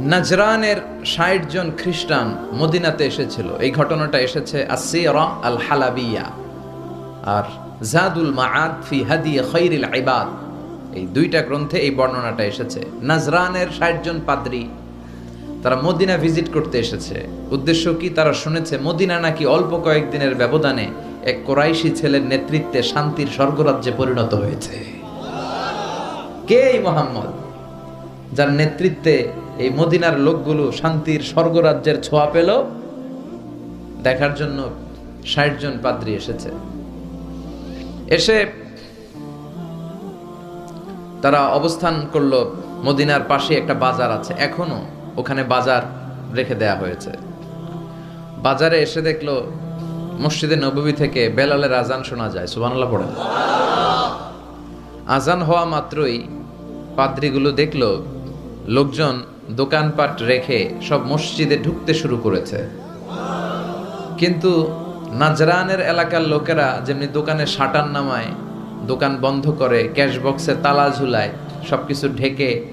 নাজরানের ষাট জন খ্রিস্টান মদিনাতে এসেছিল। এই ঘটনাটা এসেছে আসিরা আল হালাবিয়া আর জাদুল ফি হাদিয়া খৈরিল ইবাদ। এই দুইটা গ্রন্থে এই বর্ণনাটা এসেছে। নাজরানের ষাট জন পাদ্রী তারা মদিনা ভিজিট করতে এসেছে। উদ্দেশ্য কি? তারা শুনেছে, মদিনা নাকি অল্প কয়েকদিনের ব্যবধানে এক কোরাইশি ছেলের নেতৃত্বে শান্তির স্বর্গরাজ্যে পরিণত হয়েছে। কে এই মোহাম্মদ? যার নেতৃত্বে এই মদিনার লোকগুলো শান্তির স্বর্গরাজ্যের ছোঁয়া পেল। দেখার জন্য ষাট জন পাদ্রী এসেছে। এসে তারা অবস্থান করল মদিনার পাশে একটা বাজার আছে। এখনও ওখানে বাজার রেখে দেয়া হয়েছে। বাজারে এসে দেখল মসজিদে নববী থেকে বেলালের আজান শোনা যায়। সুবহানাল্লাহ পড়ে আজান হওয়া মাত্রই পাদ্রিগুলো দেখল লোকজন দোকানপাট রেখে সব মসজিদে ঢুকতে শুরু করেছে। কিন্তু নাজরানের এলাকার লোকেরা যেমনি দোকানে শাটার নামায়, দোকান বন্ধ করে ক্যাশ বক্সে তালা ঝুলায় সব কিছু ঢেকে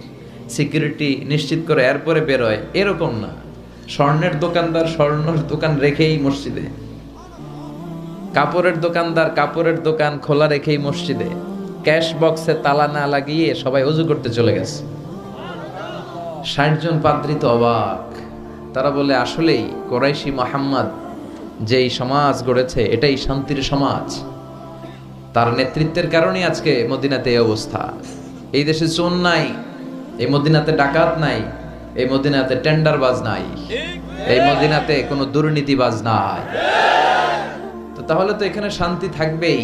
সিকিউরিটি নিশ্চিত করে এরপরে বেরোয়, এরকম না। স্বর্ণের দোকানদার স্বর্ণের দোকান রেখেই মসজিদে। কাপড়ের দোকানদার কাপড়ের দোকান খোলা রেখেই মসজিদে। ক্যাশ বক্সে তালা না লাগিয়ে সবাই অজু করতে চলে গেছে। ষাট জন পাদ্রী তো অবাক। তারা বলে, আসলেই কোরাইশি মোহাম্মদ যেই সমাজ গড়েছে, এটাই শান্তির সমাজ। তার নেতৃত্বের কারণেই আজকে মদিনাতে এই অবস্থা। এই দেশে চোন নাই, এই মদিনাতে ডাকাত নাই, এই মদিনাতে টেন্ডারবাজ নাই, এই মদিনাতে কোনো দুর্নীতিবাজ নাই। তো তাহলে তো এখানে শান্তি থাকবেই।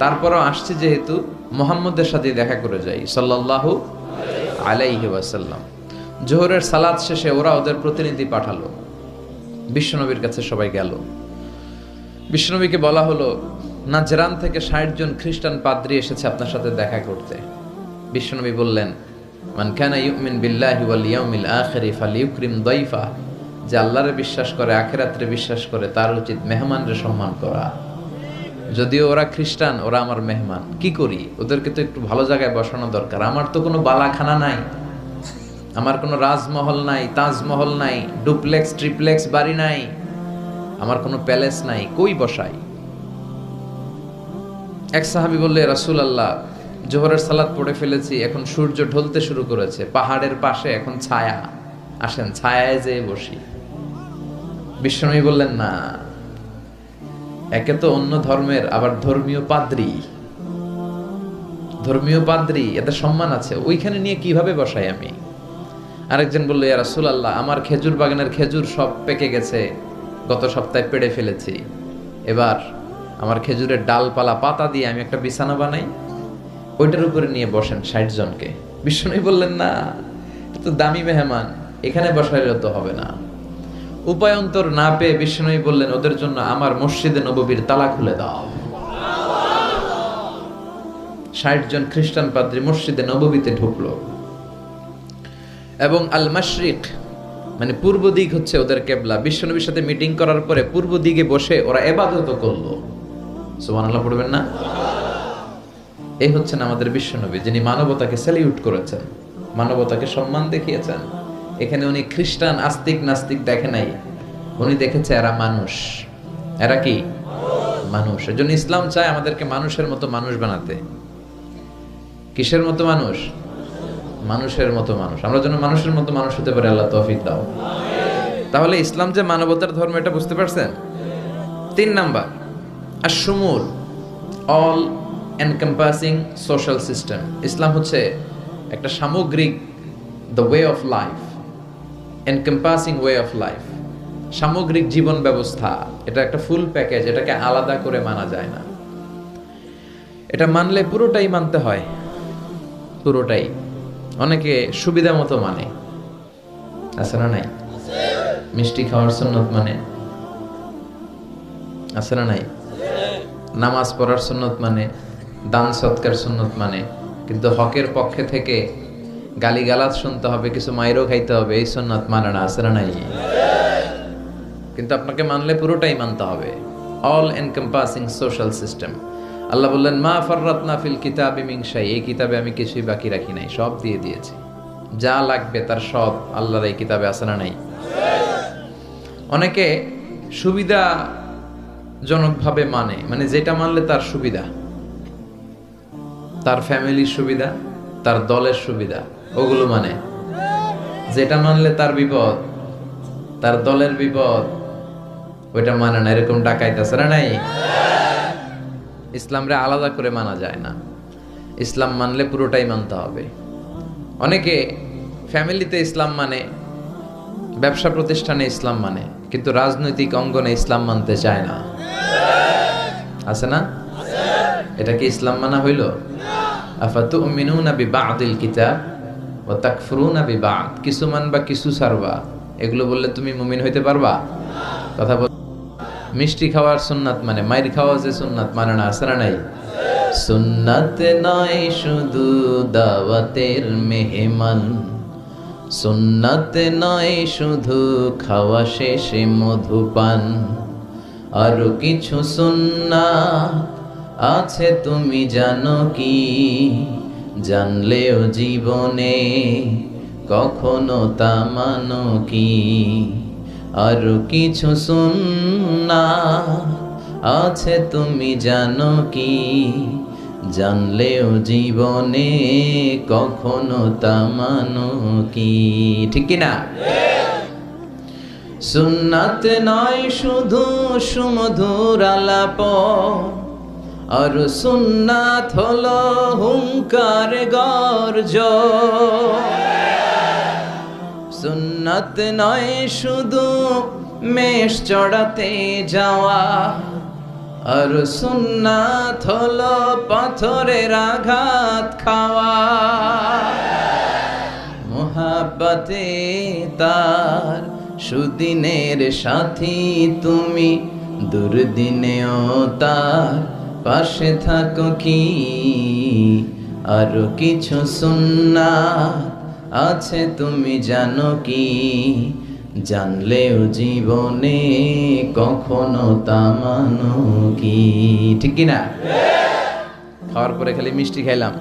তারপরও আসছে যেহেতু মোহাম্মদের সাথে দেখা করে যাই, সাল্লাল্লাহু আলাইহি ওয়াসাল্লাম। জোহরের সালাদ শেষে ওরা ওদের প্রতিনিধি পাঠালো। বিশ্বনবীর কাছে সবাই গেল। বিশ্বনবীকে বলা হলো, নাজরান থেকে ষাট জন খ্রিস্টান পাদ্রী এসেছে আপনার সাথে দেখা করতে। বিশ্বনবী বললেন, মান কানা ইউমিন বিল্লাহি ওয়াল ইয়াউমিল আখিরি ফালিউকরিম দাইফা। যে আল্লাহরে বিশ্বাস করে, আখিরাতরে বিশ্বাস করে, তার উচিত মেহমানরে সম্মান করা। যদিও ওরা খ্রিস্টান, ওরা আমার মেহমান, কি করি? ওদেরকে তো একটু ভালো জায়গায় বসানো দরকার। আমার তো কোনো বালাখানা নাই। আমার কোনো রাজমহল নাই, তাজমহল নাই, ডুপ্লেক্স, ট্রিপ্লেক্স বাড়ি নাই, আমার কোনো প্যালেস নাই, কই বসাই? এক সাহাবি বললে রাসুল আল্লাহ জোহরের সালাদ পড়ে ফেলেছি, এখন সূর্য ঢলতে শুরু করেছে, পাহাড়ের পাশে এখন ছায়া, আসেন, ছায়ায় যেয়ে বসি। বিশ্বনবী বললেন, না, একে তো অন্য ধর্মের, আবার ধর্মীয় পাদ্রী। ধর্মীয় পাদ্রী এতে সম্মান আছে, ওইখানে নিয়ে কীভাবে বসাই আমি? আরেকজন বলল, ইয়া রাসুল আল্লাহ আমার খেজুর বাগানের খেজুর সব পেকে গেছে। গত সপ্তাহে পেড়ে ফেলেছি। এবার আমার খেজুরের ডালপালা, পাতা দিয়ে আমি একটা বিছানা বানাই। ওইটার উপরে নিয়ে বসেন ষাট জনকে। বিষ্ণু বললেন, না তো দামি মেহমান, এখানে বসাইলে তো হবে না। উপায়ন্তর না পেয়ে বিষ্ণুই বললেন, ওদের জন্য আমার মসজিদে নববীর তালা খুলে দাও। ষাট জন খ্রিস্টান পাদ্রী মসজিদে নববীতে ঢুকলো। এবং আল মাশরিক মানে পূর্ব দিক হচ্ছে ওদের কেবলা। বিশ্বনবীর সাথে মিটিং করার পরে পূর্ব দিকে বসে ওরা এবাদত করল। সুবহানাল্লাহ পড়বেন না? এই হচ্ছেন আমাদের বিশ্বনবী যিনি মানবতাকে স্যালিউট করেছেন, মানবতাকে সম্মান দেখিয়েছেন। এখানে উনি খ্রিস্টান আস্তিক নাস্তিক দেখে নাই, উনি দেখেছে এরা মানুষ। এরা কি? মানুষ। এজন্য ইসলাম চায় আমাদেরকে মানুষের মতো মানুষ বানাতে। কিসের মতো মানুষ? মানুষের মতো মানুষ। আমরা যেন মানুষের মতো মানুষ হতে পারি, আল্লাহ তৌফিক দাও। তাহলে ইসলাম যে মানবতার ধর্ম, এটা বুঝতে পারছেন? তিন নাম্বার আর সুমুল অল এনকম্পাসিং সোশ্যাল সিস্টেম ইসলাম হচ্ছে একটা সামগ্রিক the way of life encompassing way of life সামগ্রিক জীবন ব্যবস্থা, এটা একটা ফুল প্যাকেজ এটাকে আলাদা করে মানা যায় না। এটা মানলে পুরোটাই মানতে হয়। পুরোটাই। অনেকে সুবিধা মতো মানে। আছে না নাই? মিষ্টি খাওয়ার সুন্নত মানে? আছে না নাই? নামাজ পড়ার সুন্নত মানে? দান সৎকার সুন্নত মানে? কিন্তু হকের পক্ষে থেকে গালি গালাত শুনতে হবে, কিছু মাইরও খাইতে হবে, এই সুন্নত মানে না, আছে না নাই? কিন্তু আপনাকে মানলে পুরোটাই মানতে হবে। অল এনকম্পাসিং সোশ্যাল সিস্টেম আল্লাহ বললেন, মা ফররাতনা ফিল কিতাবে মিংসাই এই কিতাবে আমি কিছুই বাকি রাখি নাই, সব দিয়ে দিয়েছি। যা লাগবে তার সব আল্লাহর এই কিতাবে আছে না নাই? অনেকে সুবিধাজনকভাবে মানে মানে যেটা মানলে তার সুবিধা। তার ফ্যামিলির সুবিধা, তার দলের সুবিধা, ওগুলো মানে। যেটা মানলে তার বিপদ, তার দলের বিপদ, ওইটা মানে না, এরকম ডাকাইতেছে না নাই? ইসলামরে আলাদা করে মানা যায় না। ইসলাম মানলে পুরোটাই মানতে হবে। অনেকে ফ্যামিলিতে ইসলাম মানে ব্যবসা প্রতিষ্ঠানে ইসলাম মানে কিন্তু রাজনৈতিক অঙ্গনে ইসলাম মানতে চায় না। আছে না? এটা কি ইসলাম মানা হইল? কিছু মানবা, কিছু সারবা এগুলো বললে তুমি মুমিন হইতে পারবা? কথা বল মিষ্টি খাওয়ার সুন্নাত মানে মাইর খাওয়া যে সুন্নাত মানে না না নাই? সুন্নাত নয় শুধু দাওয়াতের মেহমান। সুন্নাত নয় শুধু খাওয়া শেষে মধুপান। আরও কিছু সুন্না আছে, তুমি জানো কি? জানলেও জীবনে কখনো তা মানো কি? আরও কিছু সুন্না আছে, তুমি জানো কি? জানলেও জীবনে কখনো তা মানো কি? ঠিক না সুন্নাত নয়, শুধু সুমধুর আলাপ। আর সুন্নাত হলো হুঙ্কার গর্জ। সুন্নাত নয়, শুধু মেষ চড়াতে যাওয়া। আর সুন্নাত হলো পাথরের আঘাত খাওয়া। মোহাব্বতে তার সুদিনের সাথী তুমি, দুর্দিনেও তার পাশে থাকো কি? আরও কিছু সুন্না আছে তুমি জানো কি? জানলেও জীবনে কখনো তা মানো কি? ঠিক না খাওয়ার পরে খালি মিষ্টি খাইলাম,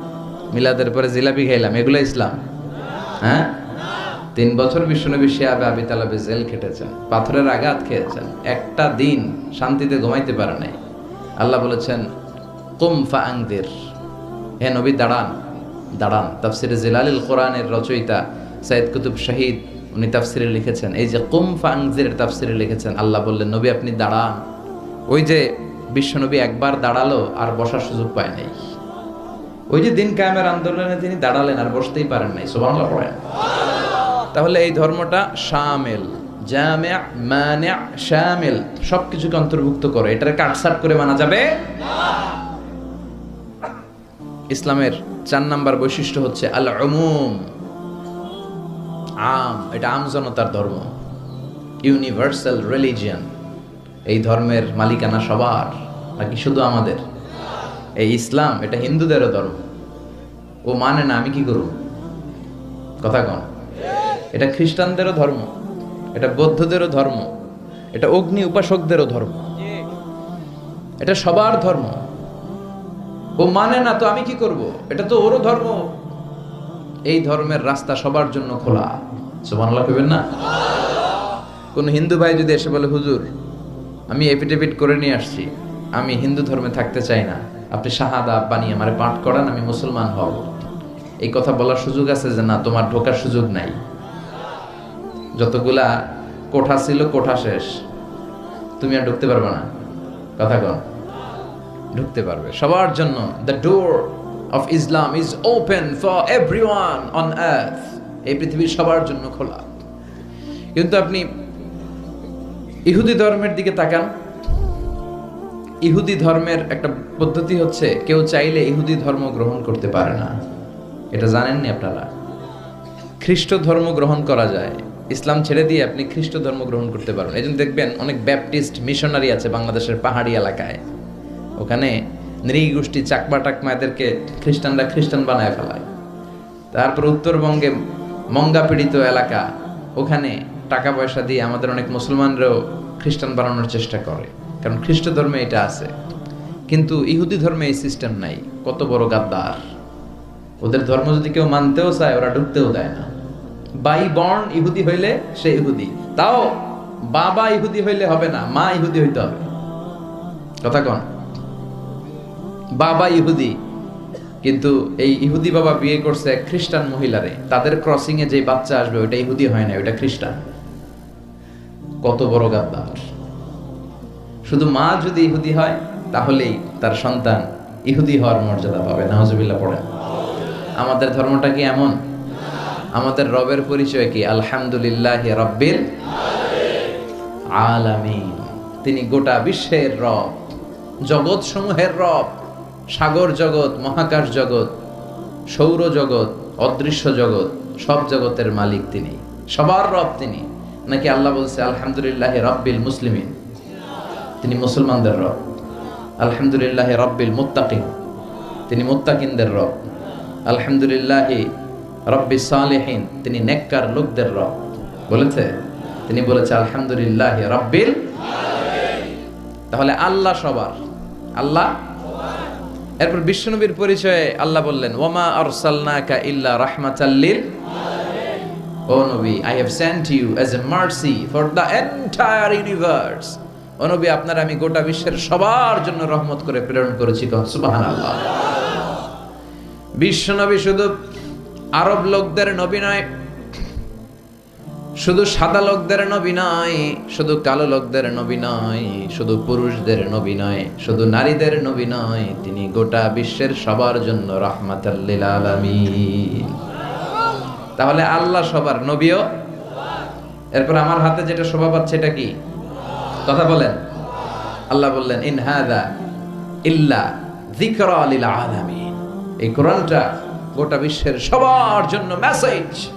মিলাদের পরে জিলাপি খাইলাম, এগুলো ইসলাম। হ্যাঁ? তিন বছর বিশ্বনবী শিয়াবে আবি তালাবে জেল খেটেছেন, পাথরের আঘাত খেয়েছেন। একটা দিন শান্তিতে ঘুমাইতে পারে নাই। আল্লাহ বলেছেন, কুম ফাংদের হে নবী, দাঁড়ান। দাঁড়ান। তাফসিরে জিলালিল কোরআনের রচয়িতা সাইদ কুতুব শাহিদ, উনি তাফসিরে লিখেছেন। এই যে কুম ফাংজির তাফসিরে লিখেছেন, আল্লাহ বললেন, নবী, আপনি দাঁড়ান। ওই যে বিশ্বনবী একবার দাঁড়াল আর বসার সুযোগ পায় নাই। ওই যে দিন কায়েমের আন্দোলনে তিনি দাঁড়ালেন আর বসতেই পারেন নাই। সুবহানাল্লাহ পড়েন। তাহলে এই ধর্মটা শামিল জামিয়া মানিয়া শামিল, সবকিছুকে অন্তর্ভুক্ত করে। এটারে কাটসাট করে মানা যাবে ইসলামের চার নাম্বার বৈশিষ্ট্য হচ্ছে আল উমুম আম, এটা আম জনতার ধর্ম। ইউনিভার্সাল রিলিজিয়ান, এই ধর্মের মালিকানা সবার নাকি শুধু আমাদের। এই ইসলাম, এটা হিন্দুদেরও ধর্ম। ও মানে না, আমি কি করব কথা কন। এটা খ্রিস্টানদেরও ধর্ম, এটা বৌদ্ধদেরও ধর্ম, এটা অগ্নি উপাসকদেরও ধর্ম। এটা সবার ধর্ম। ও মানে না, তো আমি কি করব? এটা তো ওরও ধর্ম। এই ধর্মের রাস্তা সবার জন্য খোলা। সুবহানাল্লাহ কইবেন না? কোন হিন্দু ভাই যদি এসে বলে, হুজুর, আমি এফিডেভিট করে নিয়ে আসছি। আমি হিন্দু ধর্মে থাকতে চাই না। আপনি শাহাদা বানিয়ে আমারে পাঠ করান, আমি মুসলমান হব। এই কথা বলার সুযোগ আছে যে না, তোমার ঢোকার সুযোগ নাই। যতগুলা কোঠা ছিল, কোঠা শেষ। তুমি আর ঢুকতে পারবে না। কথা কন। ঢুকতে পারবে। সবার জন্য the door of Islam is open for every one on earth এই পৃথিবীর সবার জন্য খোলা। কিন্তু আপনি ইহুদি ধর্মের দিকে তাকান। ইহুদি ধর্মের একটা পদ্ধতি হচ্ছে, কেউ চাইলে ইহুদি ধর্ম গ্রহণ করতে পারে না। এটা জানেননি আপনারা? খ্রিস্ট ধর্ম গ্রহণ করা যায়। ইসলাম ছেড়ে দিয়ে আপনি খ্রিস্ট ধর্ম গ্রহণ করতে পারেন। এই দেখবেন, অনেক ব্যাপটিস্ট মিশনারি আছে বাংলাদেশের পাহাড়ি এলাকায়। ওখানে নৃগোষ্ঠী চাকমা এদেরকে খ্রিস্টানরা খ্রিস্টান বানায় ফেলায়। তারপর উত্তরবঙ্গে মঙ্গা পীড়িত এলাকা, ওখানে টাকা পয়সা দিয়ে আমাদের অনেক মুসলমানরাও খ্রিস্টান বানানোর চেষ্টা করে, কারণ খ্রিস্ট ধর্মে এটা আছে। কিন্তু ইহুদি ধর্মে এই সিস্টেম নাই, কত বড় গাদ্দার। ওদের ধর্ম যদি কেউ মানতেও চায়, ওরা ঢুকতেও দেয় না। বাই বর্ন ইহুদি হইলে সে ইহুদি, তাও বাবা ইহুদি হইলে হবে না, মা ইহুদি হইতে হবে। কথা কন। বাবা ইহুদি। কিন্তু এই ইহুদি বাবা বিয়ে করছে এক খ্রিস্টান মহিলারে। তাদের ক্রসিং এ যে বাচ্চা আসবে ওটা ইহুদি হয় না ওটা খ্রিস্টান। কত বড় গাদ্দার। শুধু মা যদি ইহুদি হয়, তাহলেই তার সন্তান ইহুদি হওয়ার মর্যাদা পাবে নাহজুবিল্লাহ পড়ে আমাদের ধর্মটা কি এমন? আমাদের রবের পরিচয় কি? আলহামদুলিল্লাহ রব্বিল আলামিন। তিনি গোটা বিশ্বের রব জগৎ সমূহের রব। সাগর জগৎ, মহাকাশ জগৎ, সৌর জগৎ, অদৃশ্য জগৎ, সব জগতের মালিক তিনি। সবার রব তিনি। নাকি আল্লাহ বলছে, আলহামদুলিল্লাহ রব্বিল মুসলিমিন তিনি মুসলমানদের রব। আলহামদুলিল্লাহ রব্বিল মুত্তাকিন তিনি মুত্তাকিনদের রব। আলহামদুলিল্লাহ রব্বি সালেহীন তিনি নেককার লোকদের রব। বলেছে? তিনি বলেছে, আলহামদুলিল্লাহ রব্বিল তাহলে আল্লাহ সবার। আল্লাহ এরপর বিশ্বনবীর পরিচয়ে আল্লাহ বললেন ওমা আরসালনাকা ইল্লা রাহমাতাল্লিল ও নবী I have sent you as a mercy for the entire universe ও নবী, আপনার আমি গোটা বিশ্বের সবার জন্য রহমত করে প্রেরণ করেছি সুবহানাল্লাহ। বিশ্বনবী শুধু আরব লোকদের নবী নয় শুধু সাদা লোকদের নবী নয়, শুধু কালো লোকদের নবী নয়, শুধু পুরুষদের নবী নয়, শুধু নারীদের নবী নয়, তিনি গোটা বিশ্বের সবার জন্য রাহমাতাল্লিল তাহলে আল্লাহ সবার নবীও? এরপর আমার হাতে যেটা শোভা পাচ্ছে এটা কি? কথা বলেন। আল্লাহ বললেন, ইন হাদা ইল্লা যিকরা লিল আলামিন। এই কোরআনটা গোটা বিশ্বের সবার জন্য মেসেজ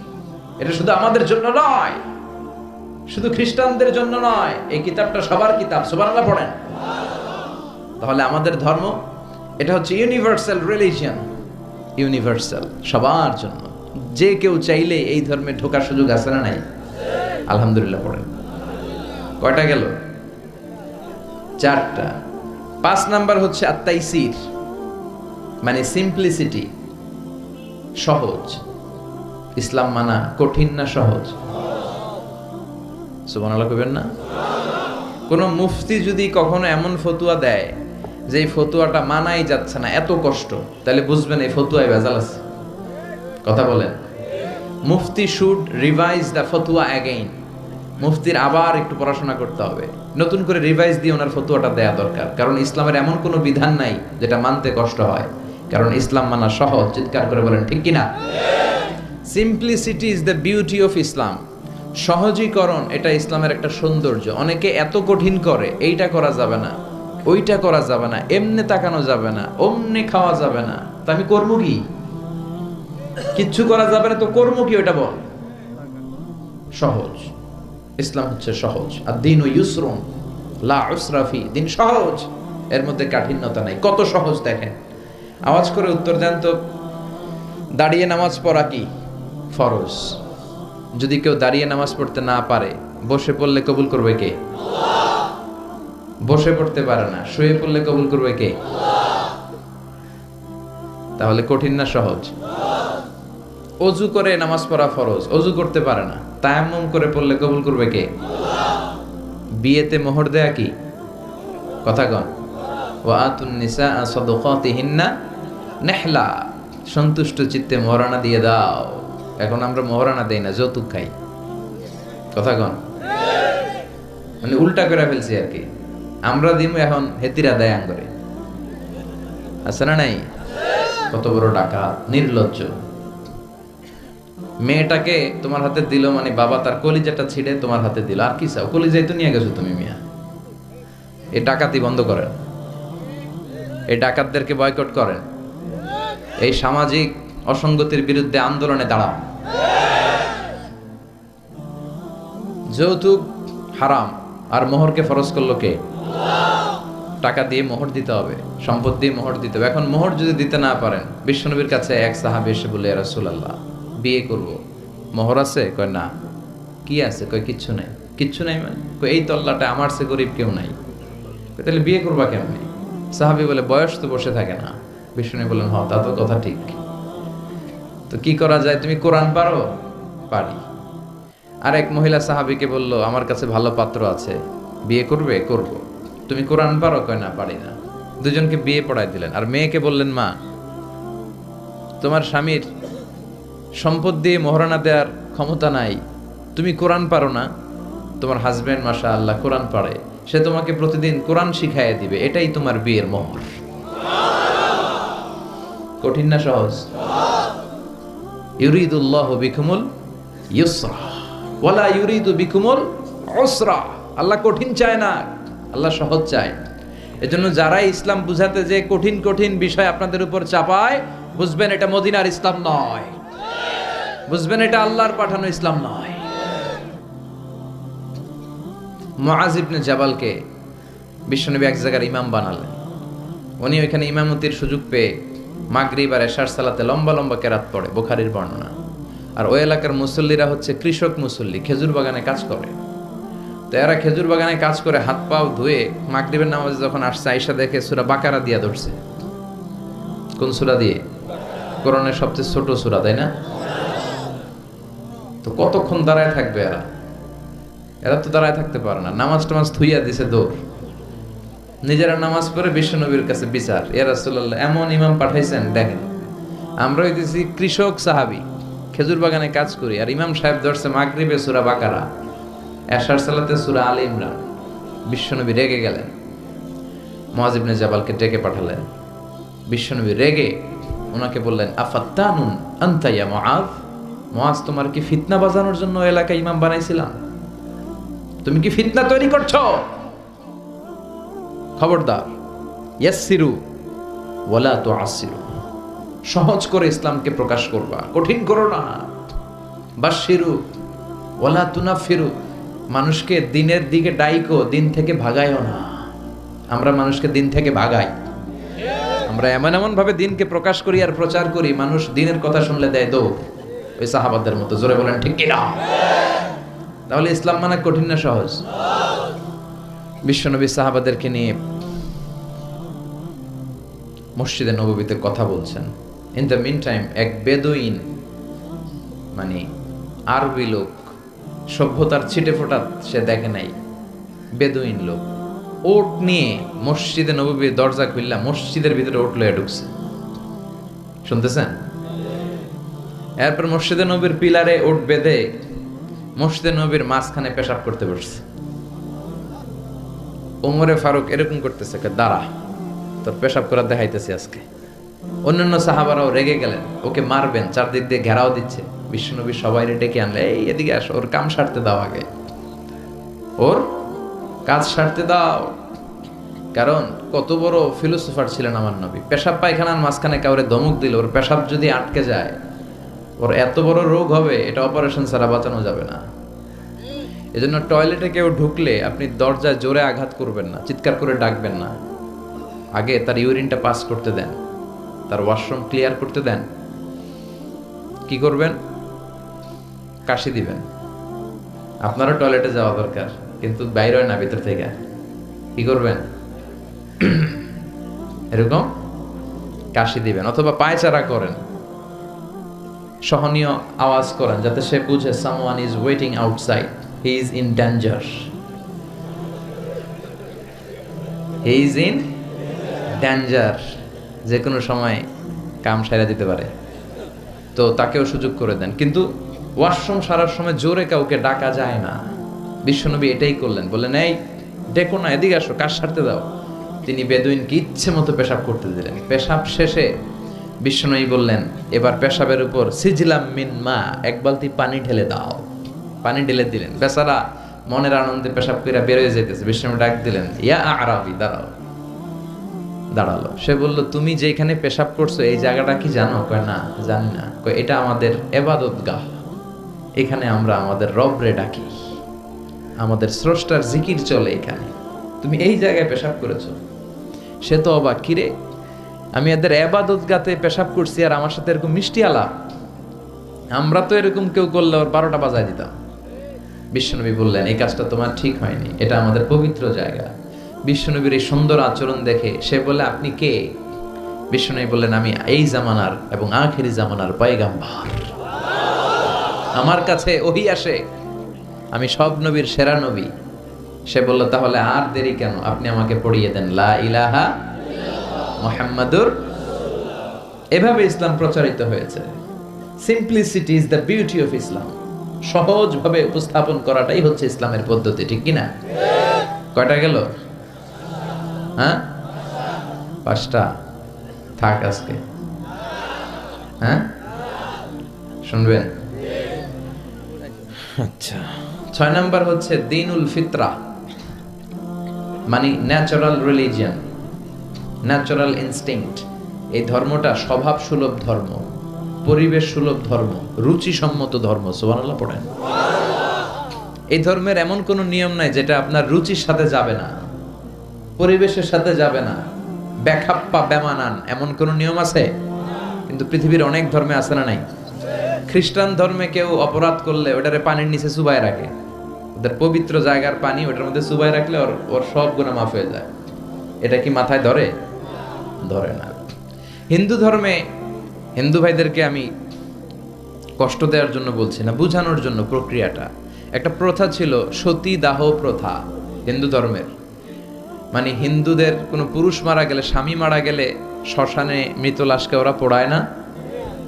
এটা শুধু আমাদের জন্য নয়, শুধু খ্রিস্টানদের জন্য নয়, এই কিতাবটা সবার কিতাব, সুবহানাল্লাহ পড়েন। তাহলে আমাদের ধর্ম, এটা হচ্ছে ইউনিভার্সাল রিলিজিয়ন ইউনিভার্সাল সবার জন্য। যে কেউ চাইলে এই ধর্মে ঢোকার সুযোগ আছে না নাই? আলহামদুলিল্লাহ পড়েন। কয়টা গেল? চারটা। পাঁচ নাম্বার হচ্ছে আত্মাইসির মানে সিম্পলিসিটি সহজ। ইসলাম মানা কঠিন না সহজ? না? কোন মুফতি যদি কখনো এমন ফতুয়া দেয় যে এই ফতুয়াটা মানাই যাচ্ছে না, এত কষ্ট, তাহলে বুঝবেন এই ফতুয়ায় ভেজাল আছে। কথা বলেন। Mufti should revise the fatwa again. মুফতির আবার একটু পড়াশোনা করতে হবে। নতুন করে রিভাইজ দিয়ে ওনার ফতুয়াটা দেয়া দরকার। কারণ ইসলামের এমন কোনো বিধান নাই যেটা মানতে কষ্ট হয়। কারণ ইসলাম মানা সহজ, চিৎকার করে বলেন, ঠিক কিনা? Simplicity is the beauty of Islam সহজীকরণ এটা ইসলামের একটা সৌন্দর্য। অনেকে এত কঠিন করে, এইটা করা যাবে না, ওইটা করা যাবে না, এমনে তাকানো যাবে না, অমনে খাওয়া যাবে না। তা আমি করব কি? কিচ্ছু করা যাবে না, তো কর্ম কি ওইটা বল। সহজ। ইসলাম হচ্ছে সহজ। আর দিন ও ইউসরুন, লা উসরাফি দিন সহজ। এর মধ্যে কাঠিন্যতা নাই। কত সহজ দেখেন। আওয়াজ করে উত্তর দেন তো। দাঁড়িয়ে নামাজ পড়া কি? ফরজ। যদি কেউ দাঁড়িয়ে নামাজ পড়তে না পারে, বসে পড়লে কবুল করবে কে? বসে পড়তে পারে না, শুয়ে পড়লে কবুল করবে কে? তাহলে কঠিন না সহজ। অজু করে নামাজ পড়া ফরজ, অজু করতে পারে না, তায়াম্মুম করে পড়লে কবুল করবে কে? বিয়েতে মোহর দেয়া কি? কথা কন। ওয়া আতুন নিসা সাদাকাতিহিন্না নেহলা, সন্তুষ্ট চিত্তে মহারানা দিয়ে দাও। এখন আমরা মহারানা দেই না, যৌতুক খাই। কথা কন? মানে উল্টা করে ফেলছি আর কি। আমরা দিমু এখন হেতিরা দেয় আঙ্গরে। আছে না নাই? কত বড় ডাকা নির্লজ্জ। মেয়েটাকে তোমার হাতে দিল মানে বাবা তার কলিজাটা ছিঁড়ে তোমার হাতে দিল। আর কি চাও? কলিজাই তো নিয়ে গেছো তুমি মিয়া। এই ডাকাতি বন্ধ করেন। এই ডাকাতদেরকে বয়কট করেন। এই সামাজিক অসঙ্গতির বিরুদ্ধে আন্দোলনে দাঁড়ান যৌতুক হারাম, আর মোহরকে ফরজ করল কে? টাকা দিয়ে মোহর দিতে হবে, সম্পদ দিয়ে মোহর দিতে হবে। এখন মোহর যদি দিতে না পারেন, বিশ্বনবীর কাছে এক সাহাবি এসে বলে রাসূলুল্লাহ, বিয়ে করব। মোহর আছে? কয়, না। কি আছে? কয়, কিচ্ছু নাই। কিচ্ছু নাই মানে? কয়, এই তল্লাটা আমার সে গরিব কেউ নাই। তাহলে বিয়ে করবা কেমনে? সাহাবি বলে, বয়স তো বসে থাকে না। বিষ্ণু বললেন হ তা তো কথা ঠিক। তো কি করা যায়? তুমি কোরআন পারো? পারি। আর এক মহিলা সাহাবিকে বলল আমার কাছে ভালো পাত্র আছে। বিয়ে করবে? করব। তুমি কোরআন পারো? কয় না পারি না। দুজনকে বিয়ে পড়াই দিলেন। আর মেয়েকে বললেন মা তোমার স্বামীর সম্পদ দিয়ে মহারণা দেওয়ার ক্ষমতা নাই। তুমি কোরআন পারো না? তোমার হাজব্যান্ড মাসা আল্লাহ কোরআন পারে। সে তোমাকে প্রতিদিন কোরআন শিখাইয়া দিবে। এটাই তোমার বিয়ের মোহর। কঠিন না সহজ? ইউরিদুল্লাহ আল্লাহ কঠিন চায় না, আল্লাহ সহজ চায়। এজন্য যারা ইসলাম বুঝাতে যে কঠিন কঠিন বিষয় আপনাদের উপর চাপায়, বুঝবেন এটা মদিনার ইসলাম নয়। বুঝবেন এটা আল্লাহর পাঠানো ইসলাম নয়। মুআজ ইবনে জাবালকে বিশ্বনবী এক জায়গার ইমাম বানালেন। উনি ওইখানে ইমামতির সুযোগ পেয়ে মাগরিব আর এশার সালাতে লম্বা লম্বা কেরাত পড়ে, বুখারির বর্ণনা। আর ওই এলাকার মুসল্লিরা হচ্ছে কৃষক মুসল্লি, খেজুর বাগানে কাজ করে। তো এরা খেজুর বাগানে কাজ করে, হাত পাও ধুয়ে মাগরিবের নামাজে যখন আসছে আইসা দেখে সুরা বাকারা দিয়া ধরছে। কোন সুরা দিয়ে? কোরআনের সবচেয়ে ছোট সুরা, তাই না? তো কতক্ষণ দাঁড়ায় থাকবে এরা? এরা তো দাঁড়ায় থাকতে পারে না। নামাজ টামাজ থুইয়া দিছে দৌড়। নিজেরা নামাজ পড়ে বিশ্বনবীর কাছে বিচার। ইয়া রাসূলুল্লাহ, এমন ইমাম পাঠাইছেন, দেখেন, আমরা হইতেছি কৃষক সাহাবি, খেজুর বাগানে কাজ করি, আর ইমাম সাহেব ধরছে মাগরিবে সূরা বাকারা, এশার সালাতে সূরা আলে ইমরান। বিশ্বনবী রেগে গেলেন। মুআজ ইবনে জাবালকে ডেকে পাঠালেন। বিশ্বনবী রেগে ওনাকে বললেন, আফাত্তানুন আনতা ইয়া মুআজ? মুআজ, তোমার কি ফিতনা বাজানোর জন্য এলাকায় ইমাম বানাইছিলাম? তুমি কি ফিতনা তৈরি করছ? খবরদার ইয়াসিরু ওয়ালা তো আসিরু সহজ করে ইসলামকে প্রকাশ করবা, কঠিন করো না। বাসিরু ওয়ালা তুনাফিরু। মানুষকে দিনের দিকে ডাইকো, দিন থেকে ভাগাইও না। আমরা মানুষকে দিন থেকে ভাগাই। আমরা এমন এমন ভাবে দিনকে প্রকাশ করি আর প্রচার করি, মানুষ দিনের কথা শুনলে দেয় দৌড় ওই সাহাবাদের মতো, জোরে বলেন ঠিক কিনা? তাহলে ইসলাম মানে কঠিন না সহজ? বিশ্বনবী সাহাবাদেরকে নিয়ে মসজিদে নবীতে কথা বলছেন। ইন দ্য মিন টাইম এক বেদুইন মানে আরবি লোক, সভ্যতার ছিটে ফোটা সে দেখে নাই। বেদুইন লোক, ওট নিয়ে মসজিদে নবীর দরজা খুললা, মসজিদের ভিতরে ওট লয়ে ঢুকছে। শুনতেছেন? এরপর মসজিদে নবীর পিলারে ওট বেঁধে মসজিদে নবীর মাঝখানে পেশাব করতে বসছে। ওমরে ফারুক এরকম করতেছে দাঁড়া, তোর পেশাব করা দেখাইতেছি আজকে। অন্যান্য সাহাবারাও রেগে গেলেন, ওকে মারবেন, চারদিক দিয়ে ঘেরাও দিচ্ছে। বিশ্বনবী সবাই ডেকে আনলে, এই, এদিকে আসো, ওর কাম সারতে দাও আগে। ওর কাজ সারতে দাও। কারণ কত বড় ফিলোসোফার ছিলেন আমার নবী। পেশাব পায়খানার মাঝখানে কাউরে ধমক দিল, ওর পেশাব যদি আটকে যায়, ওর এত বড় রোগ হবে, এটা অপারেশন ছাড়া বাঁচানো যাবে না। এজন্য টয়লেটে কেউ ঢুকলে আপনি দরজায় জোরে আঘাত করবেন না, চিৎকার করে ডাকবেন না। আগে তার ইউরিনটা পাস করতে দেন, তার ওয়াশরুম ক্লিয়ার করতে দেন। কি করবেন? কাশি দিবেন। আপনারও টয়লেটে যাওয়া দরকার, কিন্তু বাইরে হয় না ভিতর থেকে। কি করবেন? এরকম কাশি দিবেন, অথবা পায়চারা করেন। সহনীয় আওয়াজ করেন, যাতে সে বুঝে someone is waiting outside he is in danger he is in danger যে কোনো সময় কাম সারা দিতে পারে। তো তাকেও সুযোগ করে দেন। কিন্তু ওয়াশরুম সারার সময় জোরে কাউকে ডাকা যায় না। বিশ্বনবী এটাই করলেন। বললেন, এই, ডেকো না, এদিকে আসো, কাজ সারতে দাও। তিনি বেদুইনকে ইচ্ছে মতো পেশাব করতে দিলেন। পেশাব শেষে বিশ্বনবী বললেন, এবার পেশাবের উপর সিজলাম মিন মা, এক বালতি পানি ঢেলে দাও। পানি ঢেলে দিলেন। বেচারা মনের আনন্দে পেশাব করে বেরোয় যেতেছে বিশ্বনবী ডাক দিলেন, ইয়া আরাবি দাঁড়াও। দাঁড়াল। সে বলল, তুমি যেখানে পেশাব করছ, এই জায়গাটা কি জানো? কয়, না, জানি না। কয়, এটা আমাদের এবাদত গাহ এখানে আমরা আমাদের রবরে ডাকি। আমাদের স্রষ্টার জিকির চলে এখানে। তুমি এই জায়গায় পেশাব করেছ। সে তো অবাক কিরে আমি এদের এবাদত গাতে পেশাব করছি আর আমার সাথে এরকম মিষ্টি আলাপ? আমরা তো এরকম কেউ করলে ওর বারোটা বাজায় দিতাম। বিশ্বনবী বললেন, এই কাজটা তোমার ঠিক হয়নি, এটা আমাদের পবিত্র জায়গা। বিশ্বনবীর এই সুন্দর আচরণ দেখে সে বলে আপনি কে? বিশ্বনবী বললেন, আমি এই জামানার এবং আখেরি জামানার পয়গাম্বার। আমার কাছে ওহি আসে, আমি সব নবীর সেরা নবী। সে বলল, তাহলে আর দেরি কেন? আপনি আমাকে পড়িয়ে দেন, লা ইলাহা মোহাম্মদুর এভাবে ইসলাম প্রচারিত হয়েছে। Simplicity is the beauty of Islam সহজভাবে উপস্থাপন করাটাই হচ্ছে ইসলামের পদ্ধতি ঠিক কিনা? কয়টা গেল? হ্যাঁ? পাঁচটা। থাক আজকে। হ্যাঁ? শুনবেন? আচ্ছা। ছয় নাম্বার হচ্ছে দিনুল ফিতরা মানে ন্যাচারাল রিলিজিয়ান ন্যাচারাল ইনস্টিংক্ট এই ধর্মটা স্বভাব সুলভ ধর্ম। পরিবেশ সুলভ ধর্ম, রুচিসম্মত ধর্ম, সুবহানাল্লাহ পড়েন। এই ধর্মের এমন কোনো নিয়ম নাই যেটা আপনার রুচির সাথে যাবে না, পরিবেশের সাথে যাবে না ব্যাখাপ্পা বেমানান এমন কোনো নিয়ম আছে? কিন্তু পৃথিবীর অনেক ধর্মে আছে না নাই? খ্রিস্টান ধর্মে কেউ অপরাধ করলে ওটারে পানির নিচে চুবাই রাখে। ওদের পবিত্র জায়গার পানি ওটার মধ্যে চুবাই রাখলে ওর ওর সব গুণা মাফ হয়ে যায়। এটা কি মাথায় ধরে? ধরে না। হিন্দু ধর্মে হিন্দু ভাইদেরকে আমি কষ্ট দেওয়ার জন্য বলছি না, বোঝানোর জন্য প্রক্রিয়াটা। একটা প্রথা ছিল সতী দাহ প্রথা, হিন্দু ধর্মের। মানে হিন্দুদের কোনো পুরুষ মারা গেলে, স্বামী মারা গেলে শ্মশানে মৃত লাশকে ওরা পোড়ায় না?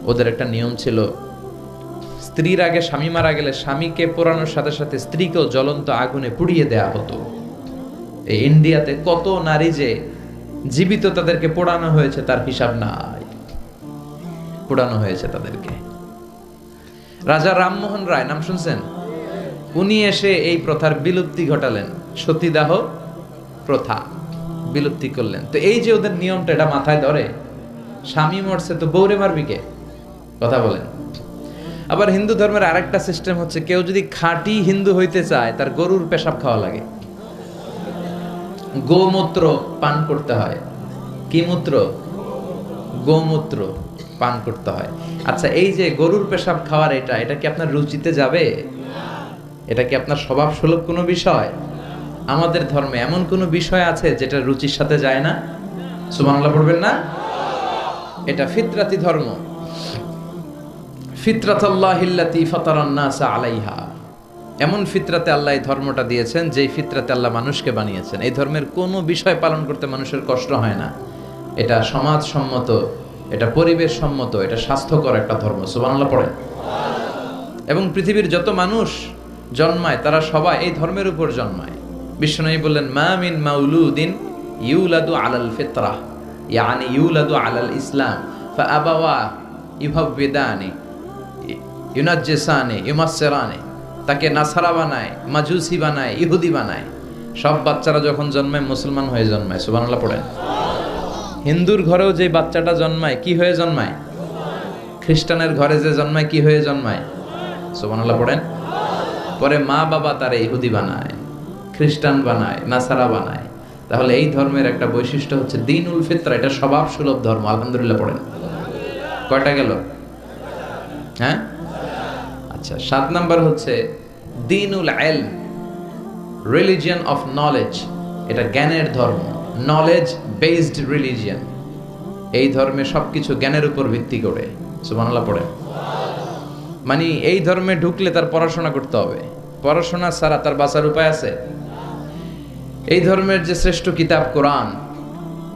ওদের একটা নিয়ম ছিল, স্ত্রীর আগে স্বামী মারা গেলে স্বামীকে পোড়ানোর সাথে সাথে স্ত্রীকেও জ্বলন্ত আগুনে পুড়িয়ে দেয়া হতো। এই ইন্ডিয়াতে কত নারী যে জীবিত তাদেরকে পোড়ানো হয়েছে তার হিসাব নাই। পোড়ানো হয়েছে তাদেরকে। রাজা রামমোহন রায়, নাম শুনছেন? উনি এসে এই প্রথার বিলুপ্তি ঘটালেন। সতীদাহ প্রথা বিলুপ্তি করলেন। তো এই যে ওদের নিয়মটা, এটা মাথায় ধরে? স্বামী মরছে তো বৌরে মারবি কে? কথা বলেন। আবার হিন্দু ধর্মের আরেকটা সিস্টেম হচ্ছে, কেউ যদি খাঁটি হিন্দু হইতে চায়, তার গরুর পেশাব খাওয়া লাগে। গোমূত্র পান করতে হয়। কি মূত্র? গোমূত্র। পান করতে হয়। আচ্ছা এই যে গরুর পেশাব খাওয়ার এটা এটা কি আপনার রুচিতে যাবে? এটা কি আপনার স্বভাব সুলভ কোনো বিষয়? আমাদের ধর্মে এমন কোনো বিষয় আছে যেটা রুচির সাথে যায় না? সুবহানাল্লাহ পড়বেন না? এটা ফিতরাতি ধর্ম। ফিতরাতাল্লাহিল্লাতি আলাইহা। এমন ফিতরাতে আল্লাহ এই ধর্মটা দিয়েছেন যেই ফিতরাতে আল্লাহ মানুষকে বানিয়েছেন। এই ধর্মের কোনো বিষয় পালন করতে মানুষের কষ্ট হয় না। এটা সমাজ সম্মত এটা পরিবেশ সম্মত এটা স্বাস্থ্যকর একটা ধর্ম, সুবহানাল্লাহ পড়ে এবং পৃথিবীর যত মানুষ জন্মায়, তারা সবাই এই ধর্মের উপর জন্মায়। বিশ্বনবী বললেন, মা মিন মাউলুদিন ইউলাদু আলাল ফিতরা। ইয়ানি ইউলাদু আলাল ইসলাম। ইউমাসসিরানি। তাকে নাসারা বানায়, মাজুসি বানায়, ইহুদি বানায়। সব বাচ্চারা যখন জন্মায়, মুসলমান হয়ে জন্মায়, সুবহানাল্লাহ পড়েন। হিন্দুর ঘরেও যে বাচ্চাটা জন্মায়, কি হয়ে জন্মায়? খ্রিস্টানের ঘরে যে জন্মায়, কি হয়ে জন্মায়? সুবহানাল্লাহ পড়েন। পরে মা বাবা তারা ইহুদি বানায়, খ্রিস্টান বানায়, নাসারা বানায়। তাহলে এই ধর্মের একটা বৈশিষ্ট্য হচ্ছে দিন উল ফিতরা, এটা স্বভাব সুলভ ধর্ম, আলহামদুলিল্লাহ পড়েন। কয়টা গেল? হ্যাঁ? আচ্ছা সাত নাম্বার হচ্ছে দিন উল এল রিলিজিয়ান অফ নলেজ এটা জ্ঞানের ধর্ম। নলেজ বেসড রিলিজিয়ান এই ধর্মে সবকিছু জ্ঞানের উপর ভিত্তি করে। সুবহানাল্লাহ পড়ে মানে এই ধর্মে ঢুকলে তার পড়াশোনা করতে হবে। পড়াশোনা ছাড়া তার বাঁচার উপায় আছে? এই ধর্মের যে শ্রেষ্ঠ কিতাব কোরআন,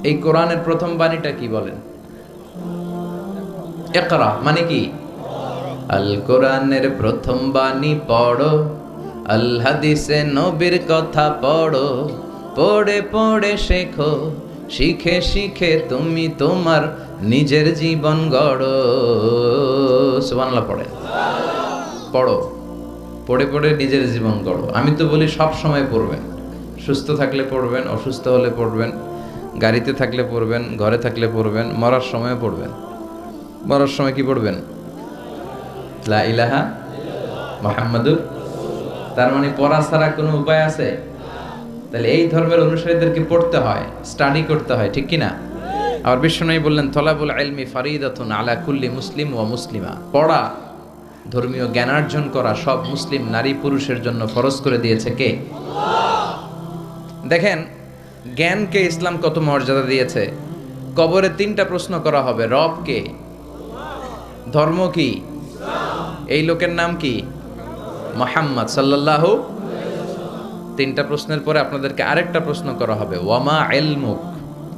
এই কোরআনের প্রথম বাণীটা কি বলেন? একরা মানে কি? আল কোরআনের প্রথম বাণী পড়ো, আল হাদিসে নবীর কথা পড়ো। পড়ে পড়ে শেখো, শিখে শিখে তুমি তোমার নিজের জীবন গড়ো। সুবহানাল্লাহ পড়ে। পড়ো, পড়ে পড়ে নিজের জীবন গড়ো। আমি তো বলি সব সময় পড়বেন। সুস্থ থাকলে পড়বেন, অসুস্থ হলে পড়বেন, গাড়িতে থাকলে পড়বেন, ঘরে থাকলে পড়বেন, মরার সময় পড়বেন। মরার সময় কি পড়বেন? লা ইলাহা মোহাম্মদুর তার মানে পড়া ছাড়া কোনো উপায় আছে? তাহলে এই ধর্মের অনুসারীদেরকে পড়তে হয় স্টাডি করতে হয়, ঠিক কিনা? আবার বিশ্বনবী বললেন, তলাবুল আলমি ফারিদাতুন আলা কুল্লি মুসলিম ও মুসলিমা। পড়া, ধর্মীয় জ্ঞানার্জন করা সব মুসলিম নারী পুরুষের জন্য ফরজ করে দিয়েছে কে? দেখেন, জ্ঞানকে ইসলাম কত মর্যাদা দিয়েছে? কবরে তিনটা প্রশ্ন করা হবে, রব কে? ধর্ম কি? এই লোকের নাম কি? মোহাম্মদ সাল্লাল্লাহু তিনটা প্রশ্নের পরে আপনাদেরকে আরেকটা প্রশ্ন করা হবে। ওয়ামা এলমুক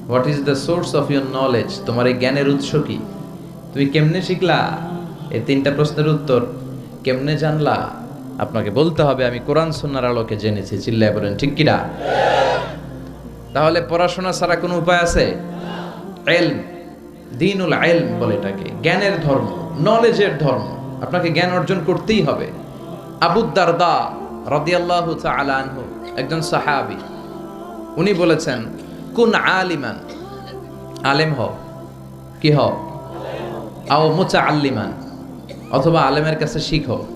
what is the source of your knowledge তোমার এই জ্ঞানের উৎস কি? তুমি কেমনে শিখলা? এই তিনটা প্রশ্নের উত্তর কেমনে জানলা? আপনাকে বলতে হবে, আমি কোরআন সুন্নার আলোকে জেনেছি। চিল্লায় বলেন, ঠিক কিনা? তাহলে পড়াশোনা ছাড়া কোনো উপায় আছে? এলম দিনুল এলম বলে এটাকে। জ্ঞানের ধর্ম নলেজের ধর্ম। আপনাকে জ্ঞান অর্জন করতেই হবে। আবুদ্দারদা রাদিয়াল্লাহু আনহু একজন সাহাবি। উনি বলেছেন, কোন আলিমান? আলেম হও। কি হও? আও মুচা আল্লিমান অথবা আলেমের কাছে শিখো।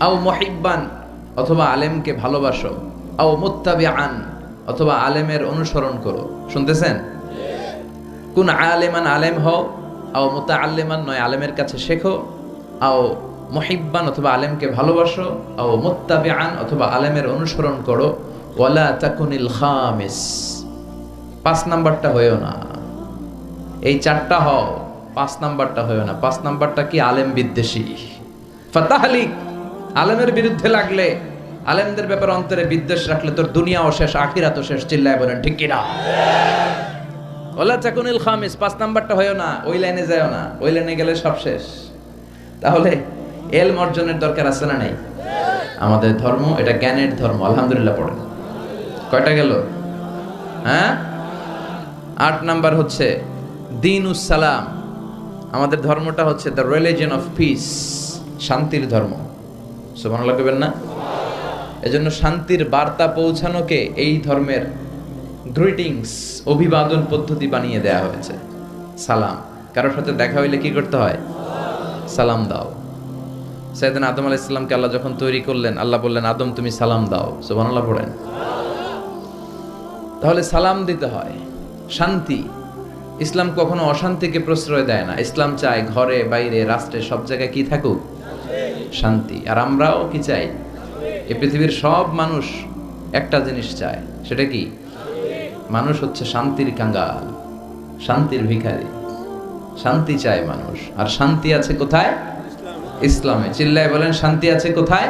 আও মহিব্বান, অথবা আলেমকে ভালোবাসো। আও মুত্তাবি আন অথবা আলেমের অনুসরণ করো। শুনতেছেন? কোন আলেমান আলেম হও, আও মোতা আল্লেমান নয় আলেমের কাছে শেখো। আও মহিব্বান, অথবা আলেমকে ভালোবাসো। আও মুত্তাবি আন অথবা আলেমের অনুসরণ করো। ওয়ালা তাকুনিল খামিস। পাঁচ নাম্বারটা হয়েও না। এই চারটা হও, পাঁচ নাম্বারটা হয়েও না। পাঁচ নাম্বারটা কি? আলেম বিদ্বেষী। ফাতাহালিক, আলেমের বিরুদ্ধে লাগলে, আলেমদের ব্যাপারে অন্তরে বিদ্বেষ রাখলে তোর দুনিয়াও শেষ, আখিরাতও শেষ, চিল্লায় বলেন, ঠিক কিনা? ওলা চাকুনিল খামিস, পাঁচ নাম্বারটা হয়েও না, ওই লাইনে যায়ও না, ওই লাইনে গেলে সব শেষ। তাহলে এল অর্জনের দরকার আছে না নেই? আমাদের ধর্ম, এটা জ্ঞানের ধর্ম, আলহামদুলিল্লাহ পড়ে কয়টা গেল? হ্যাঁ? আট নাম্বার হচ্ছে দিন সালাম। আমাদের ধর্মটা হচ্ছে দ্য রিলিজন অফ পিস শান্তির ধর্ম। সুমান লাগবেন না? এজন্য শান্তির বার্তা পৌঁছানোকে এই ধর্মের গ্রিটিংস অভিবাদন পদ্ধতি বানিয়ে দেয়া হয়েছে। সালাম। কারোর সাথে দেখা হইলে কি করতে হয়? সালাম দাও। সাইদিন আদম আলাহ ইসলামকে আল্লাহ যখন তৈরি করলেন, আল্লাহ বললেন, আদম, তুমি সালাম দাও। সুবান আল্লাহ পড়েন। তাহলে সালাম দিতে হয়। শান্তি। ইসলাম কখনো অশান্তিকে প্রশ্রয় দেয় না। ইসলাম চায় ঘরে, বাইরে, রাষ্ট্রে, সব জায়গায় কি থাকুক? শান্তি। আর আমরাও কি চাই? এই পৃথিবীর সব মানুষ একটা জিনিস চায়, সেটা কি? মানুষ হচ্ছে শান্তির কাঙ্গাল, শান্তির ভিখারি। শান্তি চায় মানুষ। আর শান্তি আছে কোথায়? ইসলামে। চিল্লায় বলেন, শান্তি আছে কোথায়?